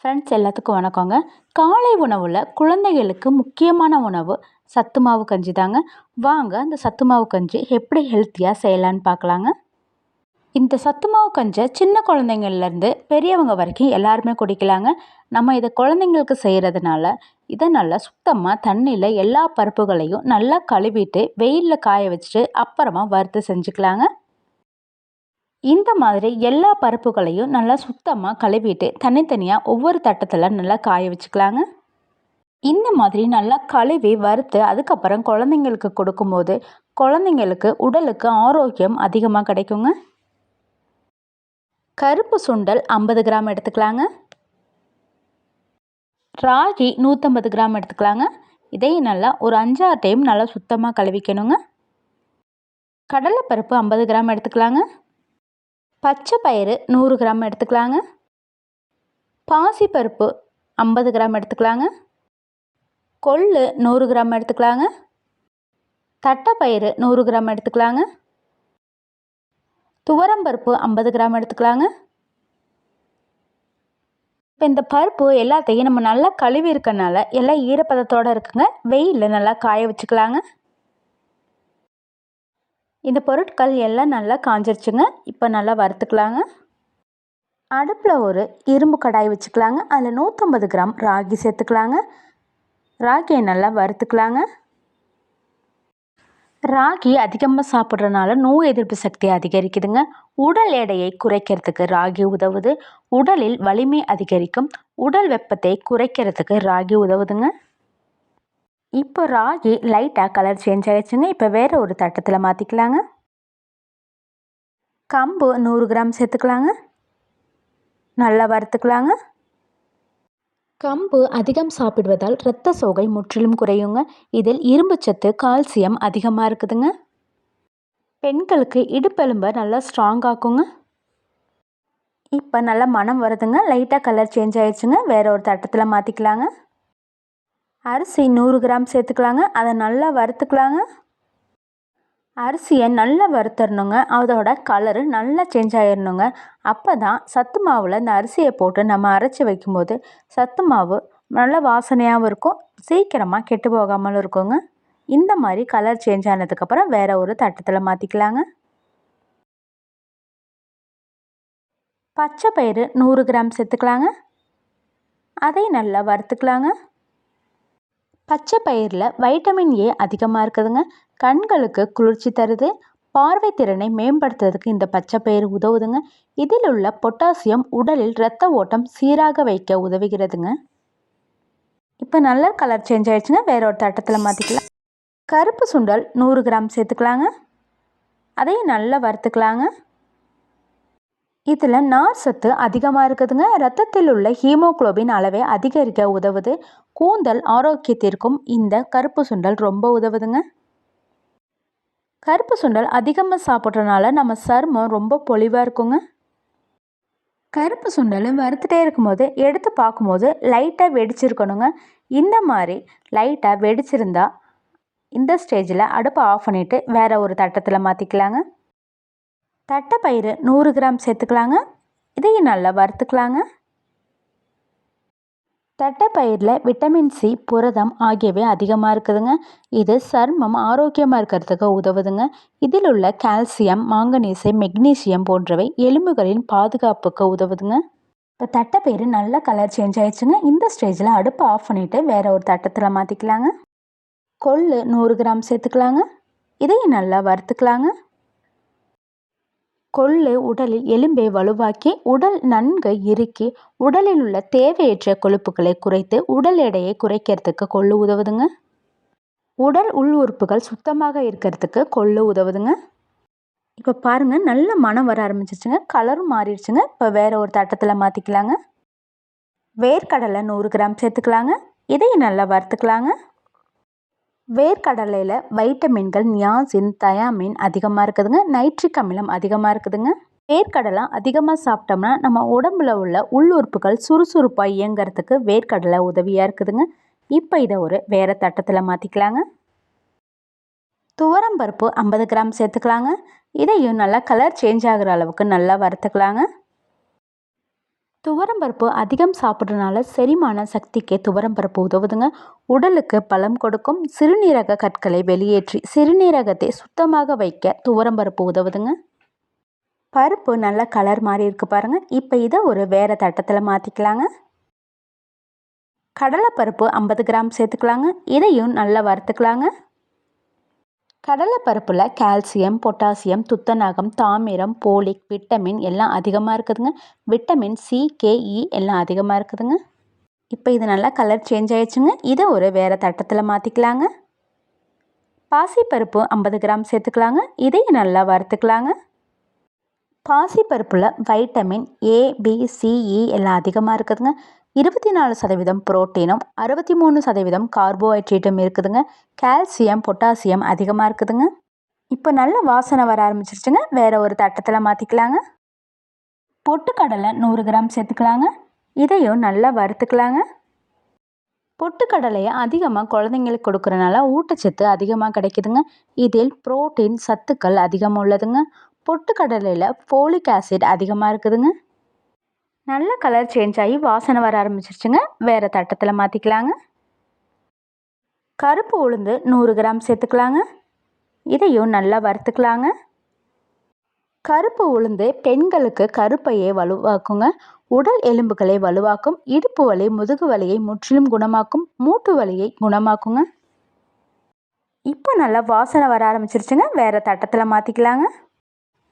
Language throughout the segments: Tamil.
ஃப்ரெண்ட்ஸ் எல்லாத்துக்கும் வணக்கங்க. காலை உணவில் குழந்தைகளுக்கு முக்கியமான உணவு சத்து மாவு கஞ்சி தாங்க. வாங்க அந்த சத்து மாவு கஞ்சி எப்படி ஹெல்த்தியாக செய்யலான்னு பார்க்கலாங்க. இந்த சத்து மாவு கஞ்சை சின்ன குழந்தைங்கள்லேருந்து பெரியவங்க வரைக்கும் எல்லாருமே குடிக்கலாங்க. நம்ம இதை குழந்தைங்களுக்கு செய்கிறதுனால இதை நல்லா சுத்தமாக தண்ணியில் எல்லா பருப்புகளையும் நல்லா கழுவிட்டு வெயிலில் காய வச்சுட்டு அப்புறமா வறுத்து செஞ்சுக்கலாங்க. இந்த மாதிரி எல்லா பருப்புகளையும் நல்லா சுத்தமாக கழுவிட்டு தனித்தனியாக ஒவ்வொரு தட்டத்தில் நல்லா காய வச்சுக்கலாங்க. இந்த மாதிரி நல்லா கழுவி வறுத்து அதுக்கப்புறம் குழந்தைங்களுக்கு கொடுக்கும்போது குழந்தைங்களுக்கு உடலுக்கு ஆரோக்கியம் அதிகமாக கிடைக்குங்க. கருப்பு சுண்டல் ஐம்பது கிராம் எடுத்துக்கலாங்க. ராகி நூற்றம்பது கிராம் எடுத்துக்கலாங்க. இதையும் நல்லா ஒரு அஞ்சாறு டைம் நல்லா சுத்தமாக கழுவிக்கணுங்க. கடலைப்பருப்பு ஐம்பது கிராம் எடுத்துக்கலாங்க. பச்சை பயிறு நூறு கிராம் எடுத்துக்கலாங்க. பாசிப்பருப்பு ஐம்பது கிராம் எடுத்துக்கலாங்க. கொள்ளு நூறு கிராம் எடுத்துக்கலாங்க. தட்டைப்பயிறு நூறு கிராம் எடுத்துக்கலாங்க. துவரம்பருப்பு ஐம்பது கிராம் எடுத்துக்கலாங்க. இப்போ இந்த பருப்பு எல்லாத்தையும் நம்ம நல்லா கழுவி இருக்கனால எல்லாம் ஈரப்பதத்தோடு இருக்குங்க. வெயிலில் நல்லா காய வச்சுக்கலாங்க. இந்த பொருட்கள் எல்லாம் நல்லா காஞ்சிருச்சுங்க. இப்போ நல்லா வறுத்துக்கலாங்க. அடுப்பில் ஒரு இரும்பு கடாய் வச்சுக்கலாங்க. அதில் நூற்றம்பது கிராம் ராகி சேர்த்துக்கலாங்க. ராகியை நல்லா வறுத்துக்கலாங்க. ராகி அதிகமாக சாப்பிட்றதுனால நோய் எதிர்ப்பு சக்தி அதிகரிக்குதுங்க. உடல் எடையை குறைக்கிறதுக்கு ராகி உதவுது. உடலில் வலிமை அதிகரிக்கும். உடல் வெப்பத்தை குறைக்கிறதுக்கு ராகி உதவுதுங்க. இப்போ ராகி லைட்டாக கலர் சேஞ்ச் ஆகிடுச்சுங்க இப்போ வேறு ஒரு தட்டத்தில் மாற்றிக்கலாங்க கம்பு நூறு கிராம் சேர்த்துக்கலாங்க. நல்லா வறுத்துக்கலாங்க. கம்பு அதிகம் சாப்பிடுவதால் இரத்த சோகை முற்றிலும் குறையுங்க. இதில் இரும்புச்சத்து கால்சியம் அதிகமாக இருக்குதுங்க. பெண்களுக்கு இடுப்பெலும்பை நல்லா ஸ்ட்ராங் ஆக்குங்க. இப்போ நல்லா மனம் வருதுங்க. லைட்டாக கலர் சேஞ்ச் ஆயிடுச்சுங்க. வேறு ஒரு தட்டத்தில் மாற்றிக்கலாங்க அரிசி நூறு கிராம் சேர்த்துக்கலாங்க. அதை நல்லா வறுத்துக்கலாங்க. அரிசியை நல்லா வறுத்தரணுங்க அதோட கலரு நல்லா சேஞ்ச் ஆயிடணுங்க. அப்போ தான் சத்து மாவில் இந்த அரிசியை போட்டு நம்ம அரைச்சி வைக்கும்போது சத்து மாவு நல்ல வாசனையாகவும் இருக்கும். சீக்கிரமாக கெட்டு போகாமலும் இருக்குங்க. இந்த மாதிரி கலர் சேஞ்ச் ஆனதுக்கப்புறம் வேறு ஒரு தட்டத்தில் மாற்றிக்கலாங்க பச்சை பயிறு நூறு கிராம் சேர்த்துக்கலாங்க. அதையும் நல்லா வறுத்துக்கலாங்க. பச்சை பயிரில் வைட்டமின் ஏ அதிகமாக இருக்குதுங்க. கண்களுக்கு குளிர்ச்சி தருது. பார்வை திறனை மேம்படுத்துறதுக்கு இந்த பச்சை பயிர் உதவுதுங்க. இதில் உள்ள பொட்டாசியம் உடலில் இரத்த ஓட்டம் சீராக வைக்க உதவுகிறதுங்க. இப்போ நல்ல கலர் சேஞ்ச் ஆயிடுச்சுன்னா வேற ஒரு தட்டத்தில் மாற்றிக்கலாம் கருப்பு சுண்டல் நூறு கிராம் சேர்த்துக்கலாங்க. அதையும் நல்லா வறுத்துக்கலாங்க. இதில் நார் சத்து அதிகமாக இருக்குதுங்க. ரத்தத்தில் உள்ள ஹீமோக்ளோபின் அளவை அதிகரிக்க உதவுது. கூந்தல் ஆரோக்கியத்திற்கும் இந்த கருப்பு சுண்டல் ரொம்ப உதவுதுங்க. கருப்பு சுண்டல் அதிகமாக சாப்பிட்றதுனால நம்ம சருமம் ரொம்ப பொலிவாக இருக்குங்க. கருப்பு சுண்டலும் வறுத்துட்டே இருக்கும்போது எடுத்து பார்க்கும்போது லைட்டாக வெடிச்சிருக்கணுங்க. இந்த மாதிரி லைட்டாக வெடிச்சிருந்தா இந்த ஸ்டேஜில் அடுப்பை ஆஃப் பண்ணிவிட்டு வேறு ஒரு தட்டத்தில் மாற்றிக்கலாங்க தட்டைப்பயிறு நூறு கிராம் சேர்த்துக்கலாங்க. இதையும் நல்லா வறுத்துக்கலாங்க. தட்டைப்பயிரில் விட்டமின் சி புரதம் ஆகியவை அதிகமாக இருக்குதுங்க. இது சர்மம் ஆரோக்கியமாக இருக்கிறதுக்கு உதவுதுங்க. இதில் உள்ள கால்சியம் மாங்கனீசு மெக்னீசியம் போன்றவை எலும்புகளின் பாதுகாப்புக்கு உதவுதுங்க. இப்போ தட்டைப்பயிறு நல்ல கலர் சேஞ்ச் ஆயிடுச்சுங்க. இந்த ஸ்டேஜில் அடுப்பை ஆஃப் பண்ணிவிட்டு வேறு ஒரு தட்டத்தில் மாற்றிக்கலாங்க கொள்ளு நூறு கிராம் சேர்த்துக்கலாங்க. இதையும் நல்லா வறுத்துக்கலாங்க. கொள்ளு உடலில் எலும்பை வலுவாக்கி உடல் நன்கு இறுக்கி உடலில் உள்ள தேவையற்ற கொழுப்புகளை குறைத்து உடல் எடையை குறைக்கிறதுக்கு கொள்ளு உதவுதுங்க. உடல் உள் உறுப்புகள் சுத்தமாக இருக்கிறதுக்கு கொள்ளு உதவுதுங்க. இப்போ பாருங்கள் நல்ல மனம் வர ஆரம்பிச்சிச்சுங்க கலரும் மாறிடுச்சுங்க. இப்போ வேறு ஒரு தட்டத்தில் மாற்றிக்கலாங்க வேர்க்கடலை நூறு கிராம் சேர்த்துக்கலாங்க. இதையும் நல்லா வறுத்துக்கலாங்க. வேர்க்கடலையில் வைட்டமின்கள் நியாசின் தயாமின் அதிகமாக இருக்குதுங்க. நைட்ரிக் அமிலம் அதிகமாக இருக்குதுங்க. வேர்க்கடலை அதிகமாக சாப்பிட்டோம்னா நம்ம உடம்புல உள்ள உள்ளுறுப்புகள் சுறுசுறுப்பாக இயங்கிறதுக்கு வேர்க்கடலை உதவியாக இருக்குதுங்க. இப்போ இதை ஒரு வேறு தட்டத்தில் மாற்றிக்கலாங்க துவரம்பருப்பு ஐம்பது கிராம் சேர்த்துக்கலாங்க. இதையும் நல்லா கலர் சேஞ்ச் ஆகிற அளவுக்கு நல்லா வறுத்துக்கலாங்க. துவரம்பருப்பு அதிகம் சாப்பிட்றதுனால செரிமான சக்திக்கு துவரம்பருப்பு உதவுதுங்க. உடலுக்கு பலம் கொடுக்கும். சிறுநீரக கற்களை வெளியேற்றி சிறுநீரகத்தை சுத்தமாக வைக்க துவரம்பருப்பு உதவுதுங்க. பருப்பு நல்ல கலர் மாதிரி இருக்குது பாருங்கள் இப்போ இதை ஒரு வேறு தட்டத்தில் மாற்றிக்கலாங்க கடலைப்பருப்பு ஐம்பது கிராம் சேர்த்துக்கலாங்க. இதையும் நல்லா வறுத்துக்கலாங்க. கடலைப்பருப்பில் கால்சியம் பொட்டாசியம் துத்தநாகம் தாமிரம் போலிக் விட்டமின் எல்லாம் அதிகமாக இருக்குதுங்க. விட்டமின் சி கேஇ எல்லாம் அதிகமாக இருக்குதுங்க. இப்போ இது நல்லா கலர் சேஞ்ச் ஆயிடுச்சுங்க. இதை ஒரு வேறு தட்டத்தில் மாற்றிக்கலாங்க பாசிப்பருப்பு ஐம்பது கிராம் சேர்த்துக்கலாங்க. இதையும் நல்லா வறுத்துக்கலாங்க. பாசிப்பருப்பில் vitamin A B C E e எல்லாம் அதிகமாக இருக்குதுங்க. இருபத்தி நாலு சதவீதம் புரோட்டீனும் அறுபத்தி மூணு சதவீதம் கார்போஹைட்ரேட்டும் இருக்குதுங்க. கால்சியம் பொட்டாசியம் அதிகமாக இருக்குதுங்க. இப்போ நல்ல வாசனை வர ஆரம்பிச்சிருச்சுங்க. வேறு ஒரு தட்டத்தில் மாற்றிக்கலாங்க பொட்டுக்கடலை நூறு கிராம் சேர்த்துக்கலாங்க. இதையும் நல்லா வறுத்துக்கலாங்க. பொட்டுக்கடலையை அதிகமாக குழந்தைங்களுக்கு கொடுக்குறனால ஊட்டச்சத்து அதிகமாக கிடைக்குதுங்க. இதில் புரோட்டீன் சத்துக்கள் அதிகமாக உள்ளதுங்க. பொட்டுக்கடலையில் ஃபோலிக் ஆசிட் அதிகமாக இருக்குதுங்க. நல்ல கலர் சேஞ்ச் ஆகி வாசனை வர ஆரம்பிச்சிருச்சுங்க. வேறு தட்டத்தில் மாற்றிக்கலாங்க கருப்பு உளுந்து நூறு கிராம் சேர்த்துக்கலாங்க. இதையும் நல்லா வறுத்துக்கலாங்க. கருப்பு உளுந்து பெண்களுக்கு கருப்பையை வலுவாக்குங்க. உடல் எலும்புகளை வலுவாக்கும் இடுப்பு வலி முதுகு வலியை முற்றிலும் குணமாக்கும் மூட்டு வலியை குணமாக்குங்க. இப்போ நல்லா வாசனை வர ஆரம்பிச்சிருச்சுங்க. வேறு தட்டத்தில் மாற்றிக்கலாங்க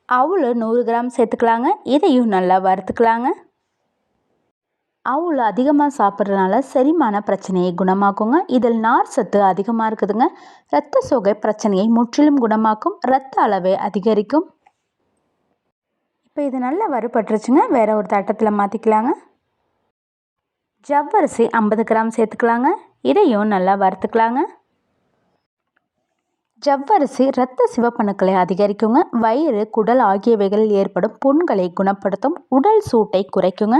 அவ்வளோ நூறு கிராம் சேர்த்துக்கலாங்க. இதையும் நல்லா வறுத்துக்கலாங்க. அவுள் அதிகமாக சாப்பிட்றதுனால செரிமான பிரச்சனையை குணமாக்குங்க. இதில் நார் சத்து அதிகமாக இருக்குதுங்க. இரத்த சோகை பிரச்சனையை முற்றிலும் குணமாக்கும். இரத்த அளவை அதிகரிக்கும். இப்போ இது நல்லா வறுபட்டுருச்சுங்க. வேற ஒரு தட்டத்தில் மாற்றிக்கலாங்க ஜவ்வரிசி ஐம்பது கிராம் சேர்த்துக்கலாங்க. இதையும் நல்லா வறுத்துக்கலாங்க. ஜவ்வரிசி இரத்த சிவப்பணுக்களை அதிகரிக்குங்க. வயிறு குடல் ஆகியவைகளில் ஏற்படும் புண்களை குணப்படுத்தும். உடல் சூட்டை குறைக்குங்க.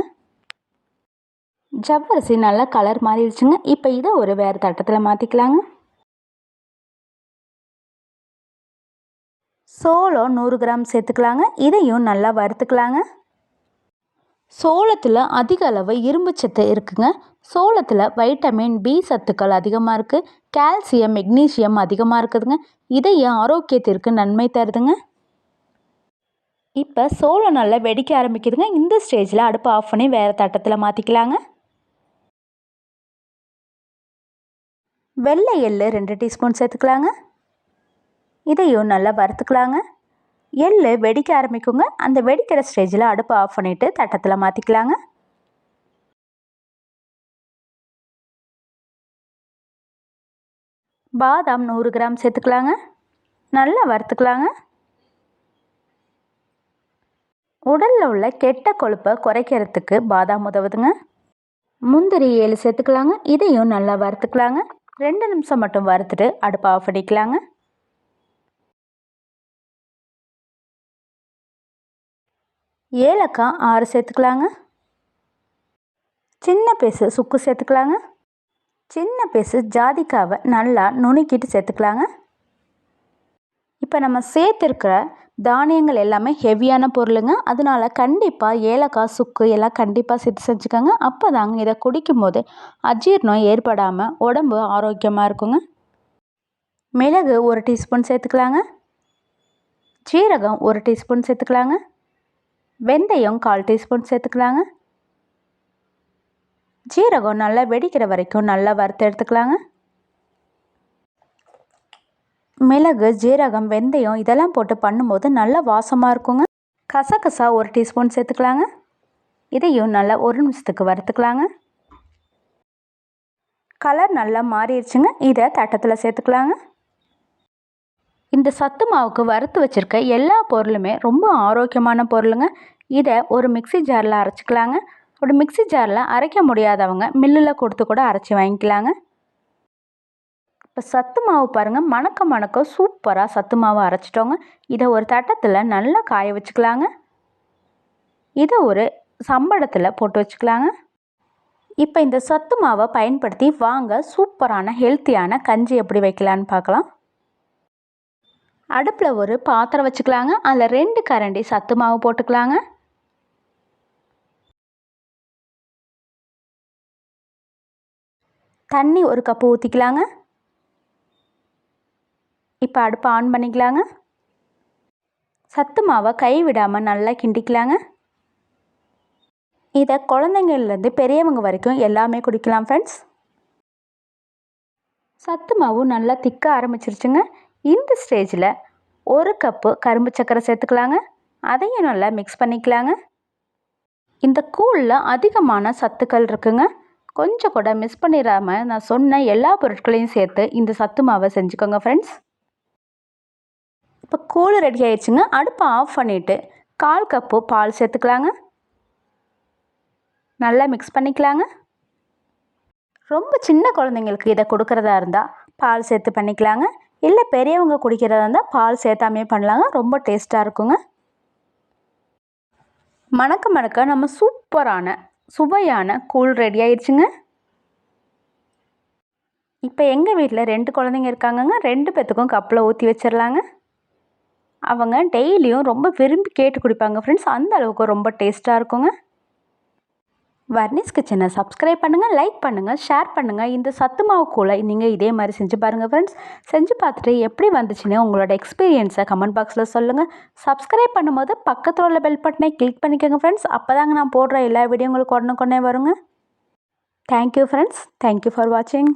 ஜவ்வரிசி நல்லா கலர் மாறிடுச்சுங்க. இப்போ இதை ஒரு வேறு தட்டத்தில் மாற்றிக்கலாங்க சோளம் நூறு கிராம் சேர்த்துக்கலாங்க. இதையும் நல்லா வறுத்துக்கலாங்க. சோளத்தில் அதிக அளவு இரும்பு சத்து இருக்குங்க. சோளத்தில் வைட்டமின் பி சத்துக்கள் அதிகமாக இருக்குது கால்சியம் மெக்னீஷியம் அதிகமாக இருக்குதுங்க. இதய ஆரோக்கியத்திற்கு நன்மை தருதுங்க. இப்போ சோளம் நல்லா வெடிக்க ஆரம்பிக்குதுங்க. இந்த ஸ்டேஜில் அடுப்பு ஆஃப் பண்ணி வேறு தட்டத்தில் மாற்றிக்கலாங்க வெள்ளை எள்ளு ரெண்டு டீஸ்பூன் சேர்த்துக்கலாங்க. இதையும் நல்லா வறுத்துக்கலாங்க. எள்ளு வெடிக்க ஆரம்பிக்குங்க. அந்த வெடிக்கிற ஸ்டேஜில் அடுப்பை ஆஃப் பண்ணிவிட்டு தட்டத்தில் மாற்றிக்கலாங்க பாதாம் நூறு கிராம் சேர்த்துக்கலாங்க. நல்லா வறுத்துக்கலாங்க. உடலில் உள்ள கெட்ட கொழுப்பை குறைக்கிறதுக்கு பாதாம் உதவுதுங்க. முந்திரி ஏழு சேர்த்துக்கலாங்க. இதையும் நல்லா வறுத்துக்கலாங்க. ரெண்டு நிமிஷம் மட்டும் வறுத்துட்டு அடுப்பை ஆஃப் பண்ணிக்கலாங்க. ஏலக்காய் ஆறு சேர்த்துக்கலாங்க. சின்ன பீஸு சுக்கு சேர்த்துக்கலாங்க. சின்ன பீஸு ஜாதிக்காவை நல்லா நுணுக்கிட்டு சேர்த்துக்கலாங்க. இப்போ நம்ம சேர்த்துருக்கிற தானியங்கள் எல்லாமே ஹெவியான பொருளுங்க. அதனால கண்டிப்பாக ஏலக்காய் சுக்கு எல்லாம் கண்டிப்பாக சேர்த்து செஞ்சுக்கோங்க. அப்போ தாங்க இதை குடிக்கும்போது அஜீர்ணம் ஏற்படாமல் உடம்பு ஆரோக்கியமாக இருக்குங்க. மிளகு ஒரு டீஸ்பூன் சேர்த்துக்கலாங்க. சீரகம் ஒரு டீஸ்பூன் சேர்த்துக்கலாங்க. வெந்தயம் கால் டீஸ்பூன் சேர்த்துக்கலாங்க. ஜீரகம் நல்லா வெடிக்கிற வரைக்கும் நல்லா வறுத்து எடுத்துக்கலாங்க. மிளகு ஜீரகம் வெந்தயம் இதெல்லாம் போட்டு பண்ணும்போது நல்லா வாசமாக இருக்குங்க. கசகசா ஒரு டீஸ்பூன் சேர்த்துக்கலாங்க. இதையும் நல்லா ஒரு நிமிஷத்துக்கு வறுத்துக்கலாங்க. கலர் நல்லா மாறிடுச்சுங்க. இதை தட்டத்தில் சேர்த்துக்கலாங்க. இந்த சத்து மாவுக்கு வறுத்து வச்சுருக்க எல்லா பொருளுமே ரொம்ப ஆரோக்கியமான பொருளுங்க. இதை ஒரு மிக்சி ஜாரில் அரைச்சிக்கலாங்க. அப்படி மிக்சி ஜாரில் அரைக்க முடியாதவங்க மில்லில் கொடுத்து கூட அரைச்சி வாங்கிக்கலாங்க. இப்போ சத்து மாவு பாருங்கள் மணக்க மணக்க சூப்பராக சத்து மாவு அரைச்சிட்டோங்க. இதை ஒரு தட்டத்தில் நல்லா காய வச்சுக்கலாங்க. இதை ஒரு சம்படத்தில் போட்டு வச்சுக்கலாங்க. இப்போ இந்த சத்து மாவை பயன்படுத்தி வாங்க சூப்பரான ஹெல்த்தியான கஞ்சி எப்படி வைக்கலான்னு பார்க்கலாம் அடுப்பில் ஒரு பாத்திரம் வச்சுக்கலாங்க. அதில் ரெண்டு கரண்டி சத்து மாவு போட்டுக்கலாங்க. தண்ணி ஒரு கப்பு ஊற்றிக்கலாங்க இப்போ அடுப்பை ஆன் பண்ணிக்கலாங்க. சத்து மாவை கை விடாமல் நல்லா கிண்டிக்கலாங்க. இதை குழந்தைங்கள்லேருந்து பெரியவங்க வரைக்கும் எல்லாமே குடிக்கலாம் ஃப்ரெண்ட்ஸ் சத்து மாவு நல்லா திக்க ஆரம்பிச்சிருச்சுங்க. இந்த ஸ்டேஜில் ஒரு கப்பு கரும்பு சர்க்கரை சேர்த்துக்கலாங்க. அதையும் நல்லா மிக்ஸ் பண்ணிக்கலாங்க. இந்த கூழில் அதிகமான சத்துக்கள் இருக்குங்க. கொஞ்சம் கூட மிஸ் பண்ணிடாமல் நான் சொன்ன எல்லா பொருட்களையும் சேர்த்து இந்த சத்து மாவை செஞ்சுக்கோங்க ஃப்ரெண்ட்ஸ் இப்போ கூழ் ரெடி ஆயிடுச்சுங்க. அடுப்பை ஆஃப் பண்ணிவிட்டு கால் கப்பு பால் சேர்த்துக்கலாங்க. நல்லா மிக்ஸ் பண்ணிக்கலாங்க. ரொம்ப சின்ன குழந்தைங்களுக்கு இதை கொடுக்குறதா இருந்தால் பால் சேர்த்து பண்ணிக்கலாங்க. இல்லை பெரியவங்க குடிக்கிறதா இருந்தால் பால் சேர்த்தாமே பண்ணலாங்க. ரொம்ப டேஸ்ட்டாக இருக்குங்க. மணக்க மணக்க நம்ம சூப்பரான சுவையான கூழ் ரெடி ஆயிடுச்சுங்க. இப்போ எங்கள் வீட்டில் ரெண்டு குழந்தைங்க இருக்காங்கங்க. ரெண்டு பேத்துக்கும் கப்பில் ஊற்றி வச்சிடலாங்க அவங்க டெய்லியும் ரொம்ப விரும்பி கேட்டு குடிப்பாங்க ஃப்ரெண்ட்ஸ் அந்த அளவுக்கு ரொம்ப டேஸ்ட்டாக இருக்குங்க. வர்னிஸ் கிச்சனை சப்ஸ்கிரைப் பண்ணுங்கள் லைக் பண்ணுங்கள் ஷேர் பண்ணுங்கள் இந்த சத்து மாவு கூலை நீங்கள் இதே மாதிரி செஞ்சு பாருங்கள் ஃப்ரெண்ட்ஸ் செஞ்சு பார்த்துட்டு எப்படி வந்துச்சுன்னு உங்களோட எக்ஸ்பீரியன்ஸை கமெண்ட் பாக்ஸில் சொல்லுங்கள் சப்ஸ்கிரைப் பண்ணும்போது பக்கத்தில் உள்ள பெல் பட்டனை கிளிக் பண்ணிக்கோங்க ஃப்ரெண்ட்ஸ் அப்போ தாங்க நான் போடுற எல்லா வீடியோ உங்களுக்கு உடனுக்குடனே வருங்க. தேங்க்யூ ஃப்ரெண்ட்ஸ் தேங்க்யூ ஃபார் வாட்சிங்